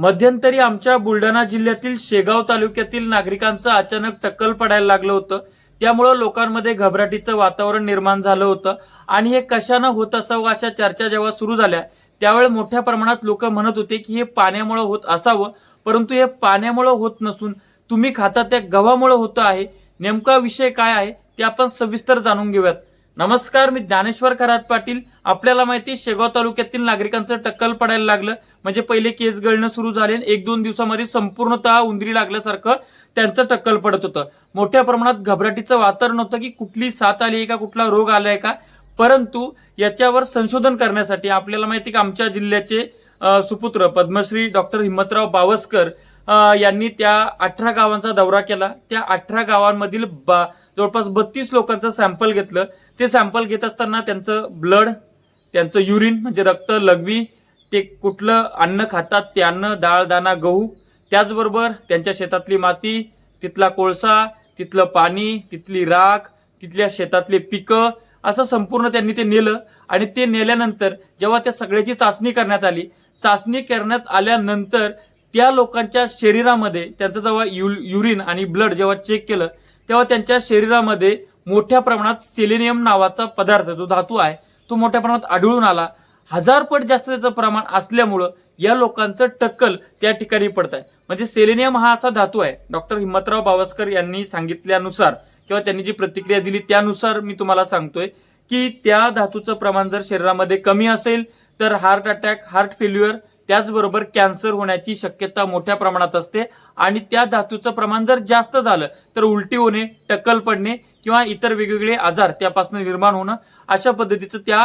मध्यंतरी आमच्या बुलढाणा जिल्ह्यातील शेगाव तालुक्यातील नागरिकांचं अचानक टक्कल पडायला लागलं होतं. त्यामुळं लोकांमध्ये घबराटीचं वातावरण निर्माण झालं होतं. आणि हे कशानं होत असावं अशा चर्चा जेव्हा सुरू झाल्या त्यावेळी मोठ्या प्रमाणात लोक म्हणत होते की हे पाण्यामुळं होत असावं. परंतु हे पाण्यामुळं होत नसून तुम्ही खाता त्या गव्हामुळं होतं आहे. नेमका विषय काय आहे ते आपण सविस्तर जाणून घेऊयात. नमस्कार मी ज्ञानेश्वर खरात पाटील. आपल्याला माहिती आहे, शेगाव तालुक्यातील नागरिकांचं टक्कल पडायला लागलं. म्हणजे पहिले केस गळणं सुरू झाले आणि एक दोन दिवसामध्ये संपूर्णतः उंदरी लागल्यासारखं त्यांचं टक्कल पडत होतं. मोठ्या प्रमाणात घबराटीचं वातावरण होतं की कुठली साथ आली आहे का कुठला रोग आलाय का? परंतु याच्यावर संशोधन करण्यासाठी आपल्याला माहिती आहे की आमच्या जिल्ह्याचे सुपुत्र पद्मश्री डॉक्टर हिम्मतराव बावस्कर यांनी त्या अठरा गावांचा दौरा केला. त्या अठरा गावांमधील बा जवळपास बत्तीस लोकांचं सॅम्पल घेतलं. ते सॅम्पल घेत असताना त्यांचं ब्लड त्यांचं युरिन म्हणजे रक्त लघवी ते कुठलं अन्न खातात ते अन्न डाळ दाणा गहू त्याचबरोबर त्यांच्या शेतातली माती तिथला कोळसा तिथलं पाणी तिथली राख तिथल्या शेतातले पिकं असं संपूर्ण त्यांनी ते नेलं. आणि ते नेल्यानंतर जेव्हा त्या सगळ्याची चाचणी करण्यात आली चाचणी करण्यात आल्यानंतर त्या लोकांच्या शरीरामध्ये त्यांचं जेव्हा यु युरिन आणि ब्लड जेव्हा चेक केलं तेव्हा त्यांच्या शरीरामध्ये मोठ्या प्रमाणात सेलेनियम नावाचा पदार्थ जो धातू आहे तो मोठ्या प्रमाणात आढळून आला. हजार पट जास्त त्याचं प्रमाण असल्यामुळं या लोकांचं टक्कल त्या ठिकाणी पडत आहे. म्हणजे सेलेनियम हा असा धातू आहे. डॉक्टर हिम्मतराव बावस्कर यांनी सांगितल्यानुसार किंवा त्यांनी जी प्रतिक्रिया दिली त्यानुसार मी तुम्हाला सांगतोय की त्या धातूचं प्रमाण जर शरीरामध्ये कमी असेल तर हार्ट अटॅक हार्ट फेल्युअर त्याचबरोबर कॅन्सर होण्याची शक्यता मोठ्या प्रमाणात असते. आणि त्या धातूचं प्रमाण जर जास्त झालं तर उलटी होणे टक्कल पडणे किंवा इतर वेगवेगळे आजार त्यापासून निर्माण होणं अशा पद्धतीचं त्या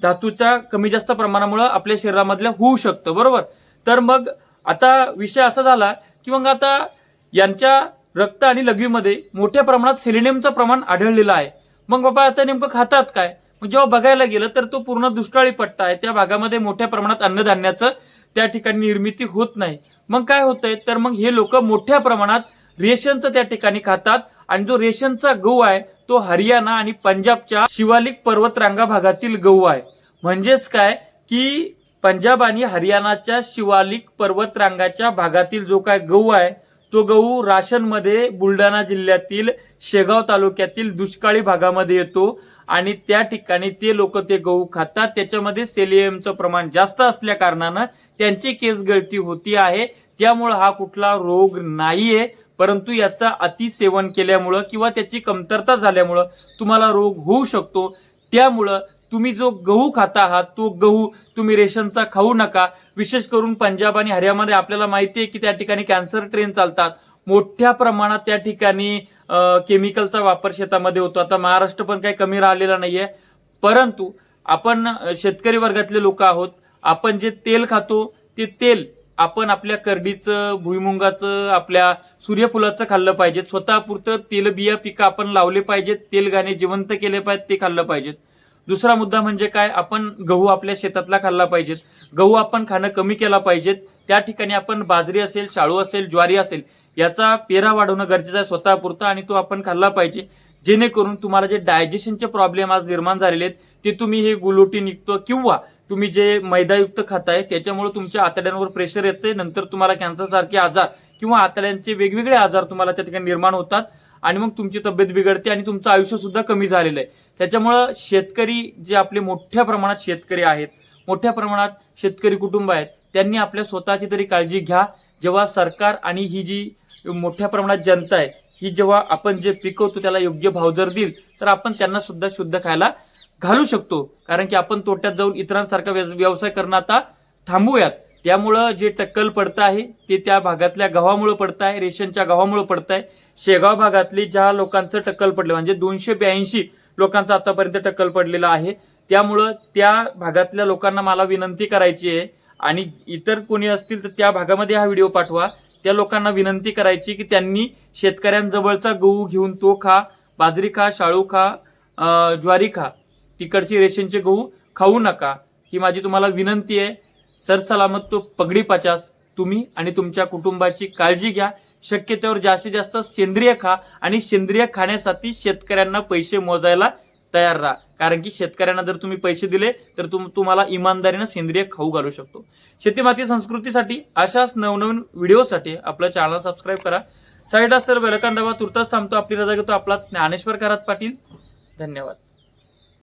धातूच्या कमी जास्त प्रमाणामुळं आपल्या शरीरामधल्या होऊ शकतं. बरोबर? तर मग आता विषय असा झाला की मग आता यांच्या रक्त आणि लघवीमध्ये मोठ्या प्रमाणात सेलेनियमचं प्रमाण आढळलेलं आहे. मग बाबा आता नेमकं खातात काय? जेव्हा बघायला गेलं तर तो पूर्ण दुष्काळी पट्टा आहे. त्या भागामध्ये मोठ्या प्रमाणात अन्नधान्याचं त्या ठिकाणी निर्मिती होत नाही. मग काय होतंय? तर मग हे लोक मोठ्या प्रमाणात रेशनचं त्या ठिकाणी खातात आणि जो रेशनचा गहू आहे तो हरियाणा आणि पंजाबच्या शिवालिक पर्वतरांगा भागातील गहू आहे. म्हणजेच काय? की पंजाब आणि हरियाणाच्या शिवालिक पर्वतरांगाच्या भागातील जो काय गहू आहे तो गहू राशनमध्ये बुलढाणा जिल्ह्यातील शेगाव तालुक्यातील दुष्काळी भागामध्ये येतो. आणि त्या ठिकाणी ते लोक ते गहू खातात. त्याच्यामध्ये सेलियमचं प्रमाण जास्त असल्या कारणानं त्यांची केस गळती होती आहे. त्यामुळं हा कुठला रोग नाहीये. परंतु याचा अतिसेवन केल्यामुळं किंवा त्याची कमतरता झाल्यामुळं तुम्हाला रोग होऊ शकतो. त्यामुळं तुम्ही जो गहू खाता आहात तो गहू तुम्ही रेशनचा खाऊ नका. विशेष करून पंजाब आणि हरियाणामध्ये आपल्याला माहिती आहे की त्या ठिकाणी कॅन्सर ट्रेन चालतात. मोठ्या प्रमाणात त्या ठिकाणी केमिकलचा वापर शेतामध्ये होतो. आता महाराष्ट्र पण काही कमी राहिलेला नाहीये. परंतु आपण शेतकरी वर्गातले लोक आहोत. आपण जे तेल खातो ते तेल आपण आपल्या करडीचं भुईमुंगाचं आपल्या सूर्यफुलाचं खाल्लं पाहिजे. स्वतःपुरतं तेलबिया पिकं आपण लावले पाहिजेत. तेलगाणे जिवंत केले पाहिजेत ते खाल्लं पाहिजेत. दुसरा मुद्दा म्हणजे काय? आपण गहू आपल्या शेतातला खाल्ला पाहिजेत. गहू आपण खाणं कमी केला पाहिजेत. त्या ठिकाणी आपण बाजरी असेल शाळू असेल ज्वारी असेल याचा पेरा वाढवणं गरजेचं आहे स्वतःपुरतं आणि तो आपण खाल्ला पाहिजे. जेणेकरून तुम्हाला जे डायजेशनचे प्रॉब्लेम आज निर्माण झालेले आहेत ते तुम्ही हे गुलोटी निघतो किंवा तुम्ही जे मैदायुक्त खाताय त्याच्यामुळे तुमच्या आतड्यांवर प्रेशर येते नंतर तुम्हाला कॅन्सर सारखे आजार किंवा आतड्यांचे वेगवेगळे आजार तुम्हाला त्या ठिकाणी निर्माण होतात आणि मग तुमची तब्येत बिघडते आणि तुमचं आयुष्य सुद्धा कमी झालेलं आहे. त्याच्यामुळं शेतकरी जे आपले मोठ्या प्रमाणात शेतकरी आहेत मोठ्या प्रमाणात शेतकरी कुटुंब आहेत त्यांनी आपल्या स्वतःची तरी काळजी घ्या. जेव्हा सरकार आणि ही जी मोठ्या प्रमाणात जनता आहे ही जेव्हा आपण जे पिकवतो त्याला योग्य भाव जर देईल तर आपण त्यांना सुद्धा शुद्ध खायला घालू शकतो. कारण की आपण तोट्यात जाऊन इतरांसारखा व्यव- व्यवसाय करणं आता थांबूयात. त्यामुळं जे टक्कल पडतं आहे ते त्या भागातल्या गव्हामुळं पडतं आहे रेशनच्या गव्हामुळं पडतं आहे. शेगाव भागातली ज्या लोकांचं टक्कल पडलं म्हणजे दोनशे ब्याऐंशी लोकांचं आतापर्यंत टक्कल पडलेलं आहे. त्यामुळं त्या भागातल्या लोकांना मला विनंती करायची आहे आणि इतर कोणी असतील तर त्या भागामध्ये हा व्हिडिओ पाठवा. त्या लोकांना विनंती करायची की त्यांनी शेतकऱ्यांजवळचा गहू घेऊन तो खा बाजरी खा शाळू खा ज्वारी खा. तिकडची रेशनचे गहू खाऊ नका. ही माझी तुम्हाला विनंती आहे. सरसलामत तो पगडी पचास तुम्ही आणि तुमच्या कुटुंबाची काळजी घ्या. शक्यतेवर जास्तीत जास्त सेंद्रिय खा आणि सेंद्रिय खाण्यासाठी शेतकऱ्यांना पैसे मोजायला तयार राहा. कारण की शेतकऱ्यांना जर तुम्ही पैसे दिले तर तुम तुम्हाला इमानदारीनं सेंद्रिय खाऊ घालू शकतो. शेतीमाती संस्कृतीसाठी अशाच नवनवीन व्हिडिओसाठी आपल्या चॅनल सबस्क्राईब करा. साईड असेल बेलकांदाबा तुर्तास थांबतो. आपली रजा घेतो. आपलाच ज्ञानेश्वर करात पाटील. धन्यवाद.